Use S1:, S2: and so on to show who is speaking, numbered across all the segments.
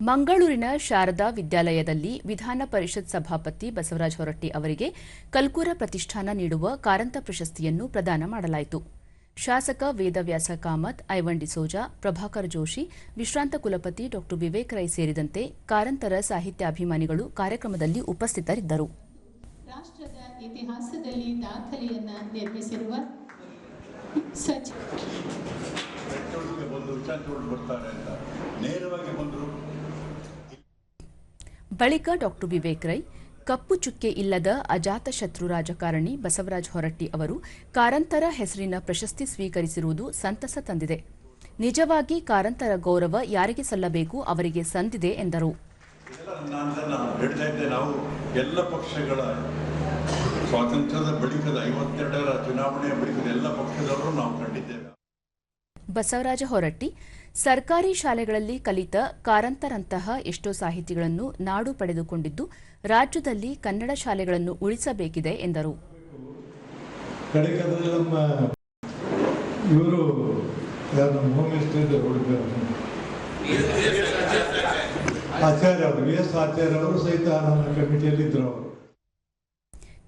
S1: ಮಂಗಳೂರಿನ ಶಾರದಾ ವಿದ್ಯಾಲಯದಲ್ಲಿ ವಿಧಾನ ಪರಿಷತ್ ಸಭಾಪತಿ ಬಸವರಾಜ ಹೊರಟ್ಟಿ ಅವರಿಗೆ ಕಲ್ಕೂರ ಪ್ರತಿಷ್ಠಾನ ನೀಡುವ ಕಾರಂತ ಪ್ರಶಸ್ತಿಯನ್ನು ಪ್ರದಾನ ಮಾಡಲಾಯಿತು. ಶಾಸಕ ವೇದವ್ಯಾಸ ಕಾಮತ್ ಐವನ್ ಡಿಸೋಜಾ ಪ್ರಭಾಕರ್ ಜೋಶಿ ವಿಶ್ರಾಂತ ಕುಲಪತಿ ಡಾ ವಿವೇಕ್ ರೈ ಸೇರಿದಂತೆ ಕಾರಂತರ ಸಾಹಿತ್ಯಾಭಿಮಾನಿಗಳು ಕಾರ್ಯಕ್ರಮದಲ್ಲಿ ಉಪಸ್ಥಿತರಿದ್ದರು.
S2: ರಾಷ್ಟ್ರದ ಇತಿಹಾಸದಲ್ಲಿ ದಾಖಲೆಯನ್ನ ನಿರ್ಮಿಸಿರುವ ಸಚಿವ
S3: ಬೆಟ್ಟೊಳಗೆ ಬಂದು ವಿಚಾರಿಸಿಕೊಂಡು ಬರ್ತಾರೆ ಅಂತ ನೇರವಾಗಿ ಬಂದರು.
S1: ಬಳಿಕ ಡಾಕ್ಟರ್ ವಿವೇಕ್ ರೈ ಕಪ್ಪು ಚುಕ್ಕೆ ಇಲ್ಲದ ಅಜಾತಶತ್ರು ರಾಜಕಾರಣಿ ಬಸವರಾಜ ಹೊರಟ್ಟಿ ಅವರು ಕಾರಂತರ ಹೆಸರಿನ ಪ್ರಶಸ್ತಿ ಸ್ವೀಕರಿಸಿರುವುದು ಸಂತಸ ತಂದಿದೆ. ನಿಜವಾಗಿ ಕಾರಂತರ ಗೌರವ ಯಾರಿಗೆ ಸಲ್ಲಬೇಕು ಅವರಿಗೆ ಸಂದಿದೆ ಎಂದರು.
S3: ಎಲ್ಲ ಪಕ್ಷಗಳ ಸ್ವಾತಂತ್ರ್ಯದ ಬಳಿಕದ ಐವತ್ತೆರಡರ ಚುನಾವಣೆಯ ಬಳಿಕದ ಎಲ್ಲ ಪಕ್ಷದವರು ನಾವು ಕಂಡಿದ್ದೇವೆ.
S1: ಬಸವರಾಜ ಹೊರಟ್ಟಿ ಸರ್ಕಾರಿ ಶಾಲೆಗಳಲ್ಲಿ ಕಲಿತ ಕಾರಂತರಂತಹ ಎಷ್ಟೋ ಸಾಹಿತಿಗಳನ್ನು ನಾಡು ಪಡೆದುಕೊಂಡಿದ್ದು, ರಾಜ್ಯದಲ್ಲಿ ಕನ್ನಡ ಶಾಲೆಗಳನ್ನು ಉಳಿಸಬೇಕಿದೆ ಎಂದರು.
S4: ಆಚಾರ್ಯ ಅವರು ಎಸ್ ಆಚಾರ್ಯ ಅವರು ಸಹಿತ ನಮ್ಮ ಕಮಿಟಿಯಲ್ಲಿ ಇದ್ರು ಅವರು.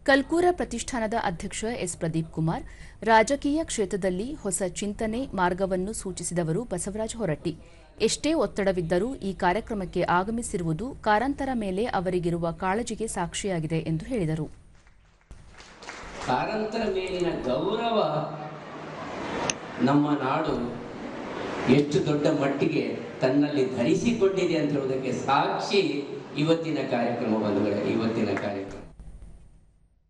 S1: ಕಲ್ಕೂರ ಪ್ರತಿಷ್ಠಾನದ ಅಧ್ಯಕ್ಷ ಎಸ್. ಪ್ರದೀಪ್ ಕುಮಾರ್, ರಾಜಕೀಯ ಕ್ಷೇತ್ರದಲ್ಲಿ ಹೊಸ ಚಿಂತನೆ ಮಾರ್ಗವನ್ನು ಸೂಚಿಸಿದವರು ಬಸವರಾಜ ಹೊರಟ್ಟಿ. ಎಷ್ಟೇ ಒತ್ತಡವಿದ್ದರೂ ಈ ಕಾರ್ಯಕ್ರಮಕ್ಕೆ ಆಗಮಿಸಿರುವುದು ಕಾರಂತರ ಮೇಲೆ ಅವರಿಗಿರುವ ಕಾಳಜಿಗೆ ಸಾಕ್ಷಿಯಾಗಿದೆ ಎಂದು ಹೇಳಿದರು.
S5: ಕಾರಂತರ ಮೇಲಿನ ಗೌರವ ನಮ್ಮ ನಾಡು ಎಷ್ಟು ದೊಡ್ಡ ಮಟ್ಟಿಗೆ ತನ್ನಲ್ಲಿ ಧರಿಸಿಕೊಂಡಿದೆ ಅಂತ ಹೇಳುವುದಕ್ಕೆ ಸಾಕ್ಷಿ ಇವತ್ತಿನ ಕಾರ್ಯಕ್ರಮ ಬಂಧುಗಳೇ ಇವತ್ತಿನ